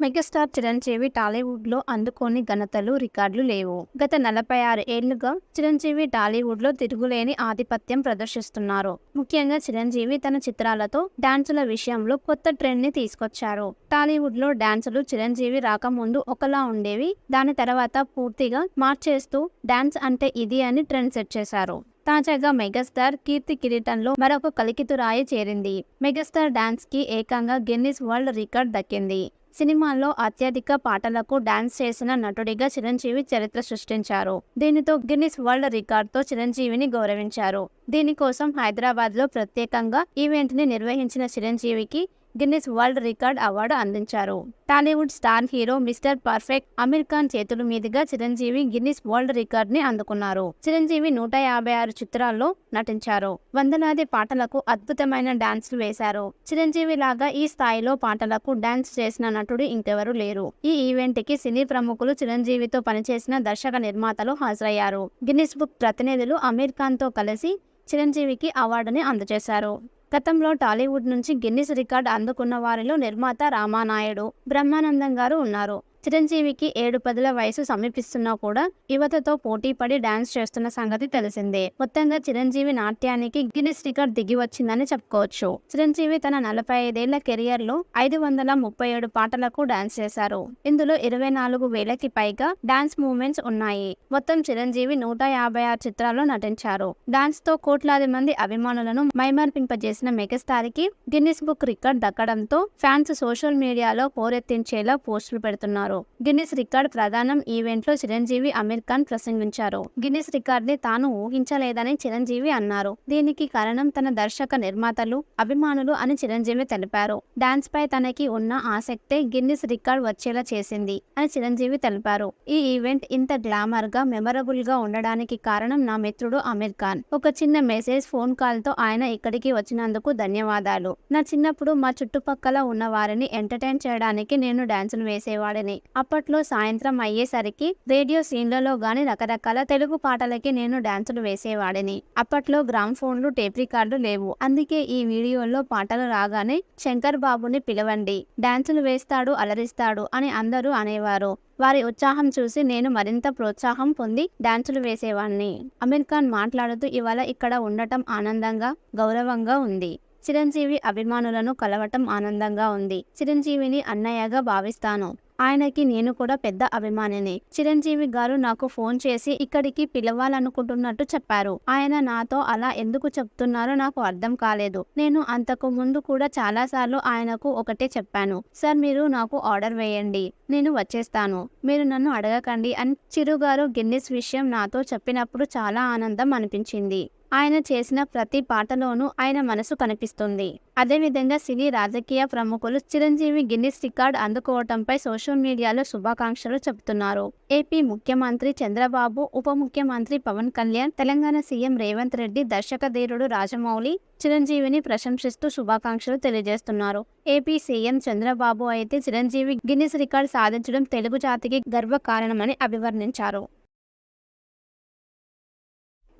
Megastar Chiranjeevi టాలీవుడ్లో అందుకోని ఘనతలు రికార్డులు లేవు. గత నలభై ఆరు ఏళ్ళుగా చిరంజీవి టాలీవుడ్లో తిరుగులేని ఆధిపత్యం ప్రదర్శిస్తున్నారు. ముఖ్యంగా చిరంజీవి తన చిత్రాలతో డాన్సుల విషయంలో కొత్త ట్రెండ్ని తీసుకొచ్చారు. టాలీవుడ్లో డాన్సులు చిరంజీవి రాకముందు ఒకలా ఉండేవి దాని తర్వాత పూర్తిగా మార్చేస్తూ డాన్స్ అంటే ఇది అని ట్రెండ్ సెట్ చేశారు. తాజాగా మెగాస్టార్ కీర్తి కిరీటంలో మరొక కలికితురాయి చేరింది. మెగాస్టార్ డాన్స్కి ఏకంగా గిన్నిస్ వరల్డ్ రికార్డ్ దక్కింది. సినిమాల్లో అత్యధిక పాటలకు డాన్స్ చేసిన నటుడిగా చిరంజీవి చరిత్ర సృష్టించారు. దీనితో గిన్నిస్ వరల్డ్ రికార్డ్తో చిరంజీవిని గౌరవించారు. దీనికోసం హైదరాబాద్లో ప్రత్యేకంగా ఈవెంట్ని నిర్వహించిన చిరంజీవికి గిన్నిస్ వరల్డ్ రికార్డ్ అవార్డు అందించారు. Tollywood star hero mister perfect Aamir Khan చేతుల మీదుగా చిరంజీవి గిన్నిస్ వరల్డ్ రికార్డ్ని అందుకున్నారు. చిరంజీవి నూట యాభై ఆరు చిత్రాల్లో నటించారు. వందలాది పాటలకు అద్భుతమైన డాన్స్లు వేశారు. చిరంజీవి లాగా ఈ స్థాయిలో పాటలకు డాన్స్ చేసిన నటుడు ఇంకెవరూ లేరు. ఈ ఈవెంట్కి సినీ ప్రముఖులు చిరంజీవితో పనిచేసిన దర్శక నిర్మాతలు హాజరయ్యారు. గిన్నిస్ బుక్ ప్రతినిధులు అమీర్ ఖాన్తో కలిసి చిరంజీవికి అవార్డుని అందజేశారు. గతంలో టాలీవుడ్ నుంచి గిన్నిస్ రికార్డ్ అందుకున్న వారిలో నిర్మాత రామానాయుడు బ్రహ్మానందం గారు ఉన్నారు. చిరంజీవికి ఏడు పదుల వయసు సమీపిస్తున్నా కూడా యువతతో పోటీ పడి డాన్స్ చేస్తున్న సంగతి తెలిసిందే. మొత్తంగా చిరంజీవి నాట్యానికి గిన్నిస్ రికార్డ్ దిగి వచ్చిందని చెప్పుకోవచ్చు. చిరంజీవి తన నలభై ఐదేళ్ళ కెరియర్లో ఐదు వందల ముప్పై ఏడు పాటలకు డాన్స్ చేశారు. ఇందులో ఇరవై నాలుగు వేలకి పైగా డాన్స్ మూవ్మెంట్స్ ఉన్నాయి. మొత్తం చిరంజీవి నూట యాభై ఆరు చిత్రాల్లో నటించారు. డాన్స్తో కోట్లాది మంది అభిమానులను మైమర్పింపజేసిన మెగాస్టార్కి గిన్నిస్ బుక్ రికార్డ్ దక్కడంతో ఫ్యాన్స్ సోషల్ మీడియాలో పోరెత్తించేలా పోస్టులు పెడుతున్నారు. గిన్నిస్ రికార్డ్ ప్రధానం ఈవెంట్లో చిరంజీవి అమీర్ ఖాన్ ప్రసంగించారు. గిన్నిస్ రికార్డ్ని తాను ఊహించలేదని చిరంజీవి అన్నారు. దీనికి కారణం తన దర్శక నిర్మాతలు అభిమానులు అని చిరంజీవి తెలిపారు. డాన్స్ పై తనకి ఉన్న ఆసక్తే గిన్నిస్ రికార్డ్ వచ్చేలా చేసింది అని చిరంజీవి తెలిపారు. ఈ ఈవెంట్ ఇంత గ్లామర్గా మెమరబుల్గా ఉండడానికి కారణం నా మిత్రుడు అమీర్ ఖాన్. ఒక చిన్న మెసేజ్ ఫోన్ కాల్తో ఆయన ఇక్కడికి వచ్చినందుకు ధన్యవాదాలు. నా చిన్నప్పుడు మా చుట్టుపక్కల ఉన్న వారిని ఎంటర్టైన్ చేయడానికి నేను డాన్సులు వేసేవాడిని. అప్పట్లో సాయంత్రం అయ్యేసరికి రేడియో సీన్లలో గాని రకరకాల తెలుగు పాటలకి నేను డాన్సులు వేసేవాడిని. అప్పట్లో గ్రామ్ ఫోన్లు టేప్ రికార్డు లేవు. అందుకే ఈ వీడియోలో పాటలు రాగానే శంకర్ బాబుని పిలవండి డాన్సులు వేస్తాడు అలరిస్తాడు అని అందరూ అనేవారు. వారి ఉత్సాహం చూసి నేను మరింత ప్రోత్సాహం పొంది డాన్సులు వేసేవాడిని అమీర్ ఖాన్ మాట్లాడుతూ ఇవాళ ఇక్కడ ఉండటం ఆనందంగా గౌరవంగా ఉంది. చిరంజీవి అభిమానులను కలవటం ఆనందంగా ఉంది. చిరంజీవిని అన్నయ్యగా భావిస్తాను. ఆయనకి నేను కూడా పెద్ద అభిమానిని. చిరంజీవి గారు నాకు ఫోన్ చేసి ఇక్కడికి పిలవాలనుకుంటున్నట్టు చెప్పారు. ఆయన నాతో అలా ఎందుకు చెప్తున్నారో నాకు అర్థం కాలేదు. నేను అంతకు ముందు కూడా చాలా సార్లు ఆయనకు ఒకటే చెప్పాను. సార్ మీరు నాకు ఆర్డర్ వేయండి. నేను వచ్చేస్తాను. మీరు నన్ను అడగకండి అని చిరుగారు గిన్నిస్ విషయం నాతో చెప్పినప్పుడు చాలా ఆనందం అనిపించింది. ఆయన చేసిన ప్రతి పాటలోనూ ఆయన మనసు కనిపిస్తుంది. అదేవిధంగా సినీ రాజకీయ ప్రముఖులు చిరంజీవి గిన్నిస్ రికార్డ్ అందుకోవటంపై సోషల్ మీడియాలో శుభాకాంక్షలు చెబుతున్నారు. ఏపీ ముఖ్యమంత్రి చంద్రబాబు ఉప ముఖ్యమంత్రి పవన్ కళ్యాణ్ తెలంగాణ సీఎం రేవంత్ రెడ్డి దర్శకధీరుడు రాజమౌళి చిరంజీవిని ప్రశంసిస్తూ శుభాకాంక్షలు తెలియజేస్తున్నారు. ఏపీ సీఎం చంద్రబాబు అయితే చిరంజీవి గిన్నిస్ రికార్డ్ సాధించడం తెలుగు జాతికి గర్వకారణమని అభివర్ణించారు.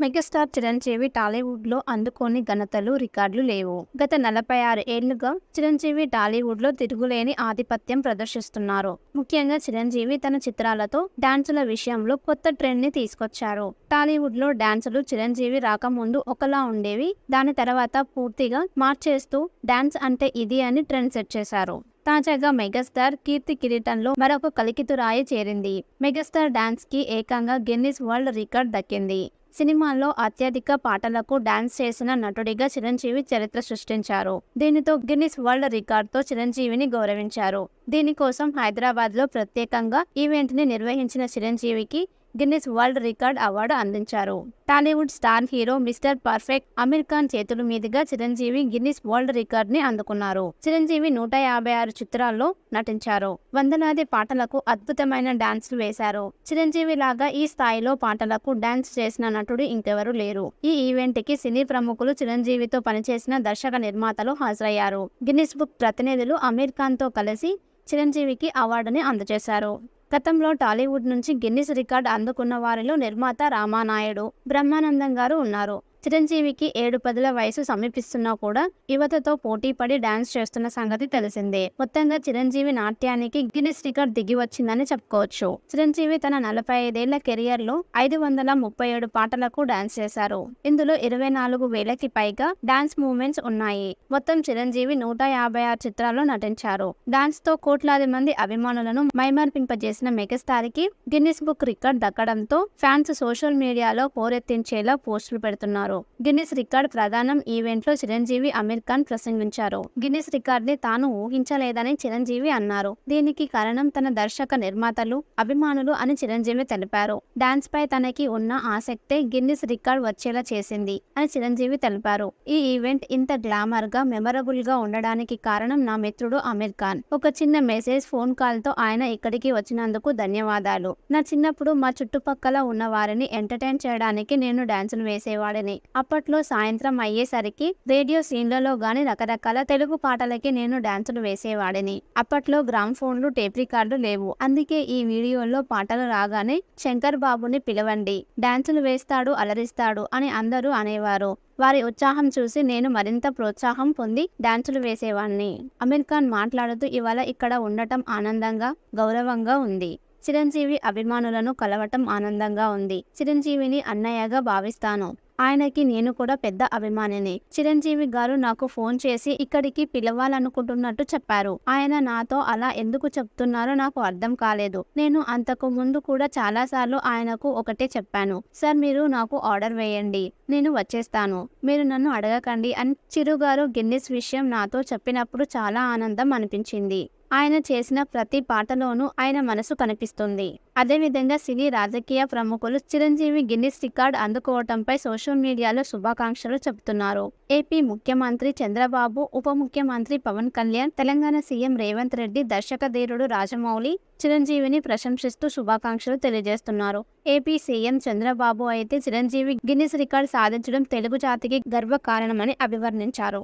మెగాస్టార్ చిరంజీవి టాలీవుడ్లో అందుకోని ఘనతలు రికార్డులు లేవు. గత నలభై ఆరు ఏళ్ళుగా చిరంజీవి టాలీవుడ్లో తిరుగులేని ఆధిపత్యం ప్రదర్శిస్తున్నారు. ముఖ్యంగా చిరంజీవి తన చిత్రాలతో డాన్సుల విషయంలో కొత్త ట్రెండ్ని తీసుకొచ్చారు. టాలీవుడ్లో డాన్సులు చిరంజీవి రాకముందు ఒకలా ఉండేవి దాని తర్వాత పూర్తిగా మార్చేస్తూ డాన్స్ అంటే ఇది అని ట్రెండ్ సెట్ చేశారు. తాజాగా మెగాస్టార్ కీర్తి కిరీటంలో మరొక కలికితురాయి చేరింది. మెగాస్టార్ డాన్స్కి ఏకంగా గిన్నిస్ వరల్డ్ రికార్డ్ దక్కింది. సినిమాల్లో అత్యధిక పాటలకు డాన్స్ చేసిన నటుడిగా చిరంజీవి చరిత్ర సృష్టించారు. దీనితో గిన్నిస్ వరల్డ్ రికార్డ్తో చిరంజీవిని గౌరవించారు. దీనికోసం హైదరాబాద్లో ప్రత్యేకంగా ఈవెంట్ని నిర్వహించిన చిరంజీవికి గిన్నిస్ వరల్డ్ రికార్డ్ అవార్డు అందించారు. Tollywood star hero mister perfect Aamir Khan చేతుల మీదుగా చిరంజీవి గిన్నిస్ వరల్డ్ రికార్డ్ని అందుకున్నారు. చిరంజీవి నూట యాభై ఆరు చిత్రాల్లో నటించారు. వందలాది పాటలకు అద్భుతమైన డాన్స్లు వేశారు. చిరంజీవి లాగా ఈ స్థాయిలో పాటలకు డాన్స్ చేసిన నటుడు ఇంకెవరూ లేరు. ఈ ఈవెంట్కి సినీ ప్రముఖులు చిరంజీవితో పనిచేసిన దర్శక నిర్మాతలు హాజరయ్యారు. గిన్నిస్ బుక్ ప్రతినిధులు అమీర్ ఖాన్తో కలిసి చిరంజీవికి అవార్డుని అందజేశారు. గతంలో టాలీవుడ్ నుంచి గిన్నిస్ రికార్డ్ అందుకున్న వారిలో నిర్మాత రామానాయుడు బ్రహ్మానందం గారు ఉన్నారు. చిరంజీవికి ఏడు పదుల వయసు సమీపిస్తున్నా కూడా యువతతో పోటీ పడి డాన్స్ చేస్తున్న సంగతి తెలిసిందే. మొత్తంగా చిరంజీవి నాట్యానికి గిన్నిస్ రికార్డ్ దిగి వచ్చిందని చెప్పుకోవచ్చు. చిరంజీవి తన నలభై ఐదేళ్ళ కెరియర్లో ఐదు వందల ముప్పై ఏడు పాటలకు డాన్స్ చేశారు. ఇందులో ఇరవై నాలుగు వేలకి పైగా డాన్స్ మూవ్మెంట్స్ ఉన్నాయి. మొత్తం చిరంజీవి నూట యాభై ఆరు చిత్రాల్లో నటించారు. డాన్స్తో కోట్లాది మంది అభిమానులను మైమర్పింపజేసిన మెగాస్టార్కి గిన్నిస్ బుక్ రికార్డ్ దక్కడంతో ఫ్యాన్స్ సోషల్ మీడియాలో పోరెత్తించేలా పోస్టులు పెడుతున్నారు. గిన్నిస్ రికార్డ్ ప్రధానం ఈవెంట్లో చిరంజీవి అమీర్ ఖాన్ ప్రసంగించారు. గిన్నిస్ రికార్డ్ని తాను ఊహించలేదని చిరంజీవి అన్నారు. దీనికి కారణం తన దర్శక నిర్మాతలు అభిమానులు అని చిరంజీవి తెలిపారు. డాన్స్ పై తనకి ఉన్న ఆసక్తే గిన్నిస్ రికార్డ్ వచ్చేలా చేసింది అని చిరంజీవి తెలిపారు. ఈ ఈవెంట్ ఇంత గ్లామర్గా మెమరబుల్గా ఉండడానికి కారణం నా మిత్రుడు అమీర్ ఖాన్. ఒక చిన్న మెసేజ్ ఫోన్ కాల్తో ఆయన ఇక్కడికి వచ్చినందుకు ధన్యవాదాలు. నా చిన్నప్పుడు మా చుట్టుపక్కల ఉన్న వారిని ఎంటర్టైన్ చేయడానికి నేను డాన్సులు వేసేవాడిని. అప్పట్లో సాయంత్రం అయ్యేసరికి రేడియో సీన్లలో గాని రకరకాల తెలుగు పాటలకి నేను డాన్సులు వేసేవాడిని. అప్పట్లో గ్రామ్ ఫోన్లు టేప్ రికార్డు లేవు. అందుకే ఈ వీడియోలో పాటలు రాగానే శంకర్ బాబుని పిలవండి డాన్సులు వేస్తాడు అలరిస్తాడు అని అందరూ అనేవారు. వారి ఉత్సాహం చూసి నేను మరింత ప్రోత్సాహం పొంది డాన్సులు వేసేవాడిని అమీర్ ఖాన్ మాట్లాడుతూ ఇవాళ ఇక్కడ ఉండటం ఆనందంగా గౌరవంగా ఉంది. చిరంజీవి అభిమానులను కలవటం ఆనందంగా ఉంది. చిరంజీవిని అన్నయ్యగా భావిస్తాను. ఆయనకి నేను కూడా పెద్ద అభిమానిని. చిరంజీవి గారు నాకు ఫోన్ చేసి ఇక్కడికి పిలవాలనుకుంటున్నట్టు చెప్పారు. ఆయన నాతో అలా ఎందుకు చెప్తున్నారో నాకు అర్థం కాలేదు. నేను అంతకు ముందు కూడా చాలా సార్లు ఆయనకు ఒకటే చెప్పాను. సార్ మీరు నాకు ఆర్డర్ వేయండి. నేను వచ్చేస్తాను. మీరు నన్ను అడగకండి అని చిరుగారు గిన్నిస్ విషయం నాతో చెప్పినప్పుడు చాలా ఆనందం అనిపించింది. ఆయన చేసిన ప్రతి పాటలోనూ ఆయన మనసు కనిపిస్తుంది. అదేవిధంగా సినీ రాజకీయ ప్రముఖులు చిరంజీవి గిన్నిస్ రికార్డ్ అందుకోవటంపై సోషల్ మీడియాలో శుభాకాంక్షలు చెబుతున్నారు. ఏపీ ముఖ్యమంత్రి చంద్రబాబు ఉప ముఖ్యమంత్రి పవన్ కళ్యాణ్ తెలంగాణ సీఎం రేవంత్ రెడ్డి దర్శకధీరుడు రాజమౌళి చిరంజీవిని ప్రశంసిస్తూ శుభాకాంక్షలు తెలియజేస్తున్నారు. ఏపీ సీఎం చంద్రబాబు అయితే చిరంజీవి గిన్నిస్ రికార్డ్ సాధించడం తెలుగు జాతికి గర్వకారణమని అభివర్ణించారు.